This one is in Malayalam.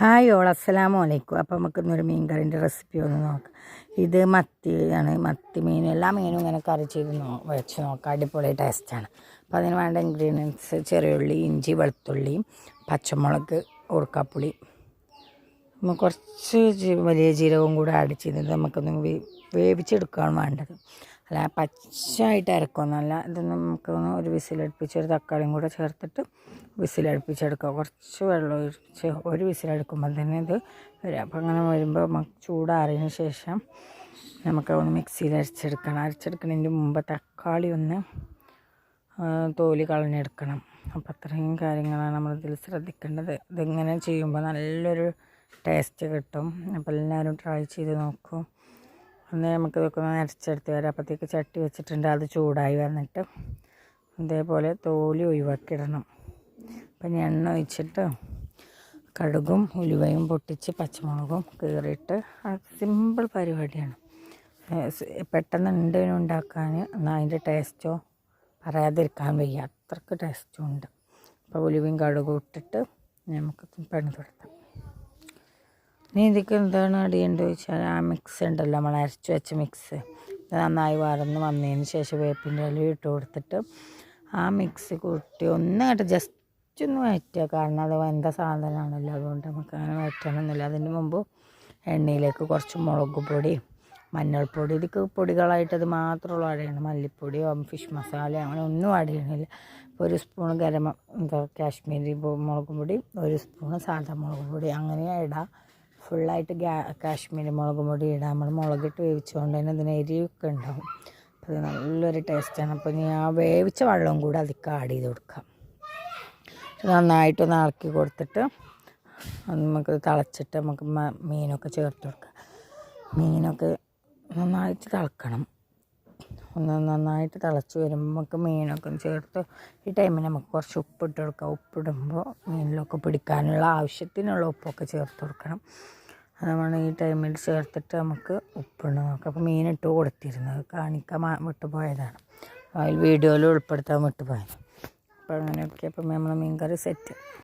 ഹായ് ഓൾ അസ്സലാമു അലൈക്കും. അപ്പോൾ നമുക്ക് ഇന്നൊരു മീൻ കറിന്റെ റെസിപ്പി ഒന്ന് നോക്കാം. ഇത് മത്തി ആണ്. മത്തി മീൻ എല്ലാ മീനും ഇങ്ങനെ കറി ചെയ്ത് നോ വെച്ച് നോക്കാം. അടിപൊളി ടേസ്റ്റാണ് അപ്പോൾ അതിന് വേണ്ട ഇൻഗ്രീഡിയൻസ് ചെറിയുള്ളി ഇഞ്ചി വെളുത്തുള്ളിയും പച്ചമുളക് ഉറുക്കാപ്പുളി. കുറച്ച് വലിയ ജീരകവും കൂടെ ആഡ് ചെയ്ത് നമുക്കൊന്ന് വേവിച്ചെടുക്കുകയാണ് വേണ്ടത്. അല്ല പച്ചയായിട്ട് നല്ല ഇത് നമുക്കൊന്ന് ഒരു വിസിലടുപ്പിച്ച് ഒരു തക്കാളിയും കൂടെ ചേർത്തിട്ട് വിസിലടുപ്പിച്ചെടുക്കുക. കുറച്ച് വെള്ളം ഒഴിച്ച് ഒരു വിസിലടുക്കുമ്പോൾ തന്നെ ഇത് വരും. അപ്പോൾ അങ്ങനെ വരുമ്പോൾ ചൂടാറിയതിന് ശേഷം നമുക്ക് ഒന്ന് മിക്സിയിൽ അരച്ചെടുക്കണം. അരച്ചെടുക്കുന്നതിന് മുമ്പ് തക്കാളി ഒന്ന് തോൽ കളഞ്ഞെടുക്കണം. അപ്പോൾ അത്രയും കാര്യങ്ങളാണ് നമ്മളിതിൽ ശ്രദ്ധിക്കേണ്ടത്. ഇതിങ്ങനെ ചെയ്യുമ്പോൾ നല്ലൊരു ടേസ്റ്റ് കിട്ടും. അപ്പോൾ എല്ലാവരും ട്രൈ ചെയ്ത് നോക്കൂ. ഒന്ന് നമുക്ക് ഇതൊക്കെ അരച്ചെടുത്ത് വരാം. അപ്പോഴത്തേക്ക് ചട്ടി വെച്ചിട്ടുണ്ട്. അത് ചൂടായി വന്നിട്ട് ഇതേപോലെ തോലി ഒഴിവാക്കിയിടണം. അപ്പം ഞാൻ എണ്ണ ഒഴിച്ചിട്ട് കടുകും ഉലുവയും പൊട്ടിച്ച് പച്ചമുളകും കീറിയിട്ട് സിമ്പിൾ പരിപാടിയാണ്. ഏ, പെട്ടെന്ന് ഉണ്ടെങ്കിലും ഉണ്ടാക്കാൻ. എന്നാൽ അതിന്റെ ടേസ്റ്റോ പറയാതിരിക്കാൻ വയ്യ. അത്രയ്ക്ക് ടേസ്റ്റും ഉണ്ട്. അപ്പോൾ ഉലുവയും കടുകും ഇട്ടിട്ട് നമുക്ക് പണി തുടത്താം ഇനി ഇതിക്ക് എന്താണ് അടിയേണ്ടത് ചോദിച്ചാൽ ആ മിക്സ് ഉണ്ടല്ലോ നമ്മൾ അരച്ച് വെച്ച മിക്സ് നന്നായി വറന്ന് വന്നതിന് ശേഷം വേപ്പിന്റെ ഇല ഇട്ട് കൊടുത്തിട്ട് ആ മിക്സ് കൂട്ടി ഒന്നായിട്ട് ജസ്റ്റ് ഒന്ന് വഴറ്റുക. കാരണം അത് വെന്ത സാധനമാണല്ലോ അതുകൊണ്ട് നമുക്ക് അങ്ങനെ വഴറ്റണമെന്നില്ല അതിന് മുമ്പ് എണ്ണയിലേക്ക് കുറച്ച് മുളക് പൊടി മഞ്ഞൾപ്പൊടി ഇതൊക്കെ പൊടികളായിട്ട് അത് മാത്രമുള്ള അടയാണ് മല്ലിപ്പൊടിയോ ഫിഷ് മസാല അങ്ങനെ ഒന്നും അടയണില്ല ഇപ്പോൾ ഒരു സ്പൂൺ ഗരം എന്താ കാശ്മീരി മുളക് പൊടി ഒരു സ്പൂൺ സാധാ മുളക് പൊടി അങ്ങനെ ഇടാം. ഫുള്ളായിട്ട് ഗ്യാ കാശ്മീരി മുളക് പൊടി ഇടാം. നമ്മൾ മുളകിട്ട് വേവിച്ചുകൊണ്ട് തന്നെ ഇതിന് എരിവൊക്കെ ഉണ്ടാവും. അപ്പോൾ ഇത് നല്ലൊരു ടേസ്റ്റാണ് അപ്പോൾ ഇനി ആ വേവിച്ച വെള്ളവും കൂടെ അതിലേക്ക് ആഡ് ചെയ്ത് കൊടുക്കാം. നന്നായിട്ടൊന്ന് ഇളക്കി കൊടുത്തിട്ട് അത് നമുക്ക് തിളച്ചിട്ട് നമുക്ക് മീനൊക്കെ ചേർത്ത് കൊടുക്കാം. മീനൊക്കെ നന്നായിട്ട് തിളക്കണം. ഒന്ന് നന്നായിട്ട് തിളച്ച് വരുമ്പോൾ നമുക്ക് മീനൊക്കെ ചേർത്ത് ഈ ടൈമിൽ നമുക്ക് കുറച്ച് ഉപ്പിട്ട് കൊടുക്കാം. ഉപ്പിടുമ്പോൾ മീനിലൊക്കെ പിടിക്കാനുള്ള ആവശ്യത്തിനുള്ള ഉപ്പൊക്കെ ചേർത്ത് കൊടുക്കണം. അതാണ് ഈ ടൈമിൽ ചേർത്തിട്ട് നമുക്ക് ഉപ്പിടണം. നോക്കാം അപ്പോൾ മീനിട്ട് കൊടുത്തിരുന്നത്. കാണിക്കാൻ വിട്ടുപോയതാണ്. അതിൽ വീഡിയോയിൽ ഉൾപ്പെടുത്താൻ വിട്ടുപോയത് അപ്പോൾ അങ്ങനെയൊക്കെ അപ്പം നമ്മൾ മീൻ കറി സെറ്റ്